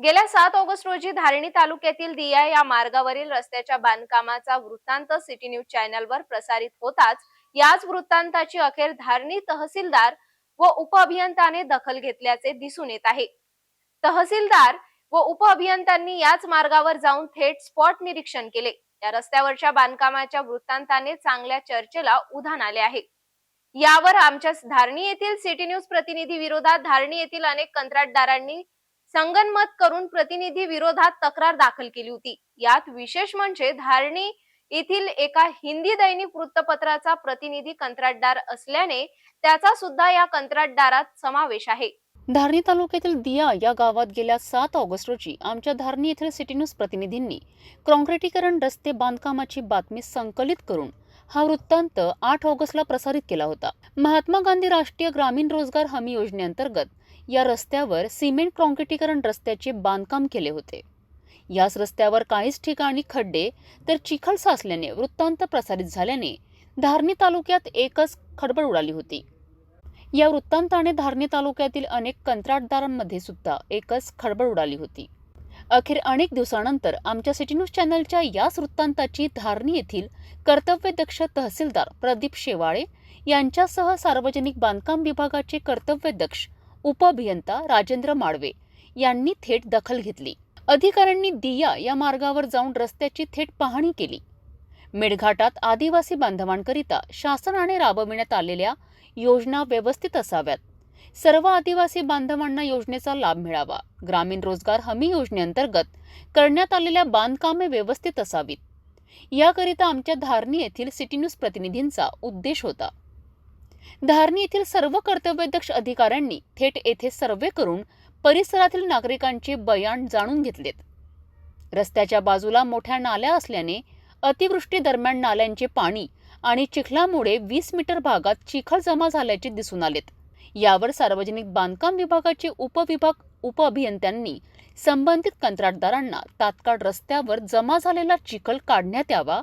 गेल्या सात ऑगस्ट रोजी धारणी तालुक्यातील दिया या मार्गावरील रस्त्याच्या बांधकामाचा वृत्तांत सिटी न्यूज चॅनलवर प्रसारित होताच याच वृत्तांताची अखेर धारणी तहसीलदार व उपअभियंताने दखल घेतल्याचे दिसून येत आहे. तहसीलदार व उपअभियंत्यांनी याच मार्गावर जाऊन थेट स्पॉट निरीक्षण केले. या रस्त्यावरच्या बांधकामाच्या वृत्तांताने चांगल्या चर्चेला उधाण आले आहे. यावर आमच्या धारणी येथील सिटी न्यूज प्रतिनिधी विरोधात धारणी येथील अनेक कंत्राटदारांनी संगनमत करून प्रतिनिधी विरोधात तक्रार दाखल केली होती. यात विशेष म्हणजे धारणी येथील एका हिंदी दैनिक वृत्तपत्राचा प्रतिनिधी कंत्राटदार असल्याने त्याचा सुद्धा या कंत्राटदारात समावेश आहे. धारणी तालुक्यातील दिया या गावात गेल्या सात ऑगस्ट रोजी आमच्या धारणी येथील सिटी न्यूज प्रतिनिधींनी काँक्रिटीकरण रस्ते बांधकामाची बातमी संकलित करून हा वृत्तांत आठ ऑगस्टला प्रसारित केला होता. महात्मा गांधी राष्ट्रीय ग्रामीण रोजगार हमी योजनेअंतर्गत या रस्त्यावर सिमेंट काँक्रिटीकरण रस्त्याचे बांधकाम केले होते. याच रस्त्यावर काहीच ठिकाणी खड्डे तर चिखल साचल्याने वृत्तांत प्रसारित झाल्याने धारणी तालुक्यात एकच खडबड उडाली होती. या वृत्तांताने धारणी तालुक्यातील अनेक कंत्राटदारांमध्ये सुद्धा एकच खडबड उडाली होती. अखेर अनेक दिवसानंतर आमच्या सिटी न्यूज चॅनलच्या याच वृत्तांताची धारणी येथील कर्तव्यदक्ष तहसीलदार प्रदीप शेवाळे यांच्यासह सार्वजनिक बांधकाम विभागाचे कर्तव्यदक्ष उपअभियंता राजेंद्र माळवे यांनी थेट दखल घेतली. अधिकाऱ्यांनी दिया या मार्गावर जाऊन रस्त्याची थेट पाहणी केली. मेळघाटात आदिवासी बांधवांकरिता शासनाने राबविण्यात आलेल्या योजना व्यवस्थित असाव्यात. सर्व आदिवासी बांधवांना योजनेचा लाभ मिळावा. ग्रामीण रोजगार हमी योजनेअंतर्गत करण्यात आलेल्या बांधकामे व्यवस्थित असावीत. याकरिता आमच्या धारणी येथील सिटी न्यूज प्रतिनिधींचा उद्देश होता. धारणी येथील सर्व कर्तव्यदक्ष अधिकाऱ्यांनी थेट येथे सर्वे करून परिसरातील नागरिकांचे बयान जाणून घेतलेत. रस्त्याच्या बाजूला मोठ्या नाल्या असल्याने अतिवृष्टी दरम्यान नाल्यांचे पाणी आणि चिखलामुळे वीस मीटर भागात चिखल जमा झाल्याचे दिसून आलेत. यावर सार्वजनिक बांधकाम विभागाचे उपविभाग उपअभियंत्यांनी संबंधित कंत्राटदारांना तात्काळ रस्त्यावर जमा झालेला चिखल काढण्यात यावा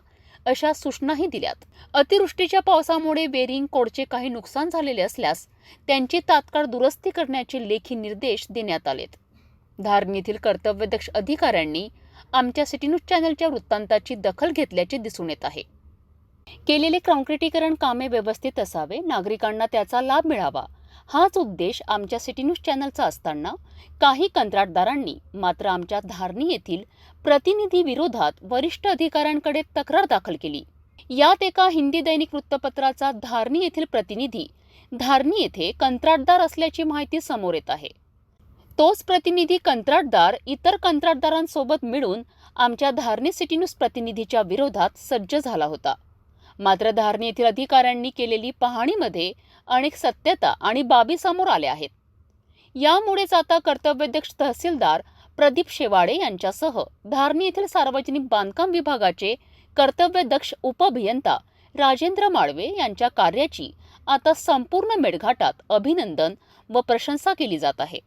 अशा सूचनाही दिल्यात. अतिवृष्टीच्या पावसामुळे बेरिंग कोडचे काही नुकसान झालेले असल्यास त्यांची तात्काळ दुरुस्ती करण्याचे लेखी निर्देश देण्यात आलेत. धारणी येथील कर्तव्यदक्ष अधिकाऱ्यांनी आमच्या सिटी न्यूज चॅनलच्या वृत्तांताची दखल घेतल्याचे दिसून येत आहे. केलेले काँक्रिटीकरण कामे व्यवस्थित असावे नागरिकांना त्याचा लाभ मिळावा हाच उद्देश आमच्या सिटी न्यूज चॅनलचा असताना काही कंत्राटदारांनी मात्र आमच्या धारणी येथील प्रतिनिधी विरोधात वरिष्ठ अधिकाऱ्यांकडे तक्रार दाखल केली. यात एका हिंदी दैनिक वृत्तपत्राचा धारणी येथील प्रतिनिधी धारणी येथे कंत्राटदार असल्याची माहिती समोर येत आहे. तोच प्रतिनिधी कंत्राटदार इतर कंत्राटदारांसोबत मिळून आमच्या धारणी सिटी न्यूज प्रतिनिधीच्या विरोधात सज्ज झाला होता. मात्र धारणी येथील अधिकाऱ्यांनी केलेली पाहणीमध्ये अनेक सत्यता आणि बाबी समोर आल्या आहेत. यामुळेच आता कर्तव्यध्यक्ष तहसीलदार प्रदीप शेवाडे यांच्यासह धारणी येथील सार्वजनिक बांधकाम विभागाचे कर्तव्यदक्ष उपअभियंता राजेंद्र माळवे यांच्या कार्याची आता संपूर्ण मेळघाटात अभिनंदन व प्रशंसा केली जात आहे.